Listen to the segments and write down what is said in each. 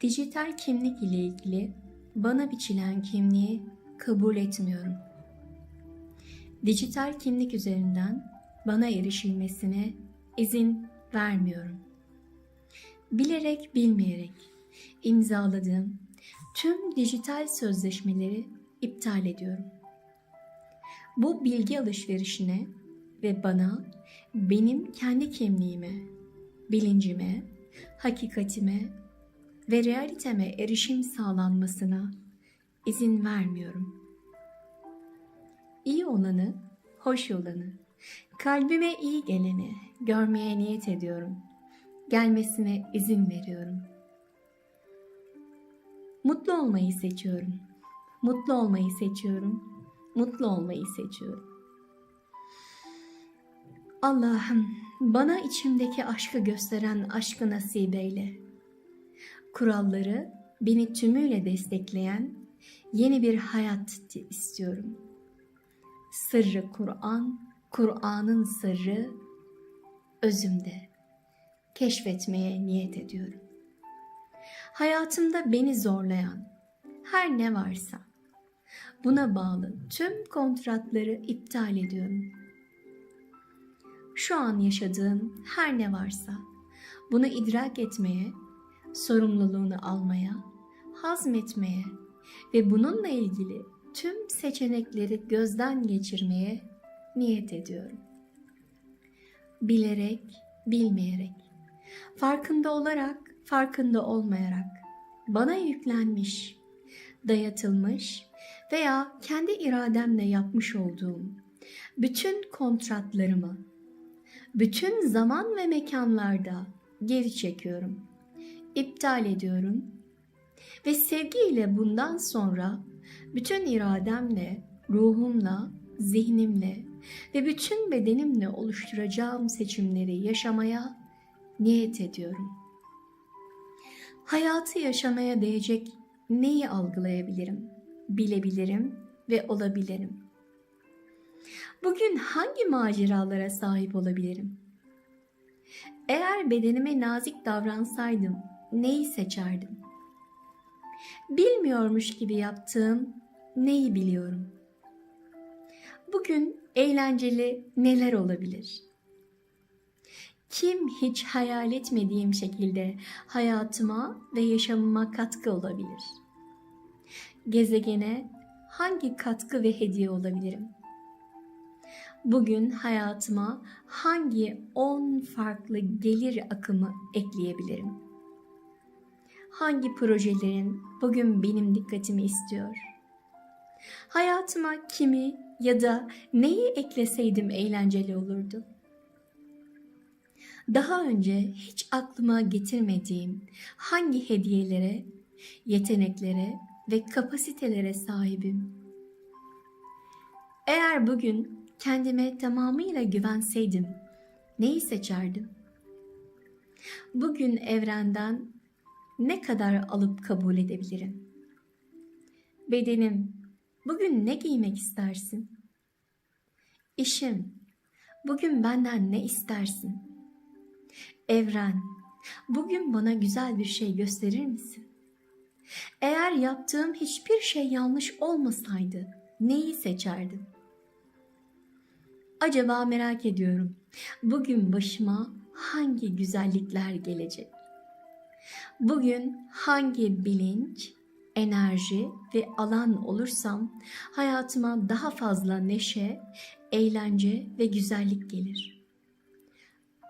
Dijital kimlik ile ilgili bana biçilen kimliği kabul etmiyorum. Dijital kimlik üzerinden bana erişilmesine izin vermiyorum. Bilerek bilmeyerek imzaladığım tüm dijital sözleşmeleri iptal ediyorum. Bu bilgi alışverişine ve bana benim kendi kimliğime, bilincime, hakikatime ve realiteme erişim sağlanmasına izin vermiyorum. İyi olanı, hoş olanı, kalbime iyi geleni görmeye niyet ediyorum. Gelmesine izin veriyorum. Mutlu olmayı seçiyorum. Mutlu olmayı seçiyorum. Mutlu olmayı seçiyorum. Allah'ım bana içimdeki aşkı gösteren aşkı nasip eyle. Kuralları beni tümüyle destekleyen yeni bir hayat istiyorum. Sırrı Kur'an, Kur'an'ın sırrı özümde. Keşfetmeye niyet ediyorum. Hayatımda beni zorlayan her ne varsa buna bağlı tüm kontratları iptal ediyorum. Şu an yaşadığım her ne varsa bunu idrak etmeye, sorumluluğunu almaya, hazmetmeye ve bununla ilgili tüm seçenekleri gözden geçirmeye niyet ediyorum. Bilerek, bilmeyerek, farkında olarak, farkında olmayarak bana yüklenmiş, dayatılmış veya kendi irademle yapmış olduğum bütün kontratlarımı bütün zaman ve mekanlarda geri çekiyorum. İptal ediyorum ve sevgiyle bundan sonra bütün irademle, ruhumla, zihnimle ve bütün bedenimle oluşturacağım seçimleri yaşamaya niyet ediyorum. Hayatı yaşamaya değecek neyi algılayabilirim, bilebilirim ve olabilirim. Bugün hangi maceralara sahip olabilirim? Eğer bedenime nazik davransaydım neyi seçerdim? Bilmiyormuş gibi yaptığım neyi biliyorum? Bugün eğlenceli neler olabilir? Kim hiç hayal etmediğim şekilde hayatıma ve yaşamıma katkı olabilir? Gezegene hangi katkı ve hediye olabilirim? Bugün hayatıma hangi 10 farklı gelir akımı ekleyebilirim? Hangi projelerin bugün benim dikkatimi istiyor? Hayatıma kimi ya da neyi ekleseydim eğlenceli olurdu? Daha önce hiç aklıma getirmediğim hangi hediyelere, yeteneklere ve kapasitelere sahibim? Eğer bugün kendime tamamıyla güvenseydim neyi seçerdim? Bugün evrenden ne kadar alıp kabul edebilirim? Bedenim, bugün ne giymek istersin? İşim, bugün benden ne istersin? Evren, bugün bana güzel bir şey gösterir misin? Eğer yaptığım hiçbir şey yanlış olmasaydı neyi seçerdim? Acaba merak ediyorum. Bugün başıma hangi güzellikler gelecek? Bugün hangi bilinç, enerji ve alan olursam hayatıma daha fazla neşe, eğlence ve güzellik gelir.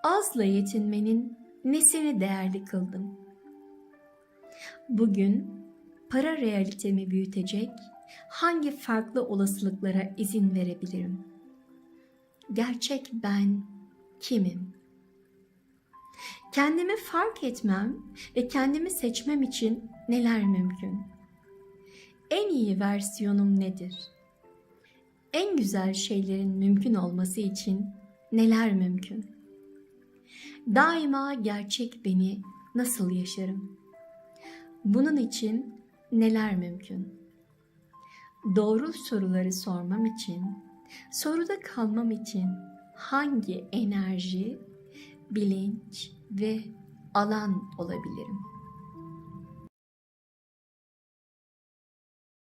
Azla yetinmenin nesini değerli kıldım? Bugün para realitemi büyütecek hangi farklı olasılıklara izin verebilirim? gerçek ben kimim? Kendimi fark etmem ve kendimi seçmem için neler mümkün? En iyi versiyonum nedir? En güzel şeylerin mümkün olması için neler mümkün? Daima gerçek beni nasıl yaşarım? Bunun için neler mümkün? Doğru soruları sormam için Soruda kalmam için hangi enerji, bilinç ve alan olabilirim?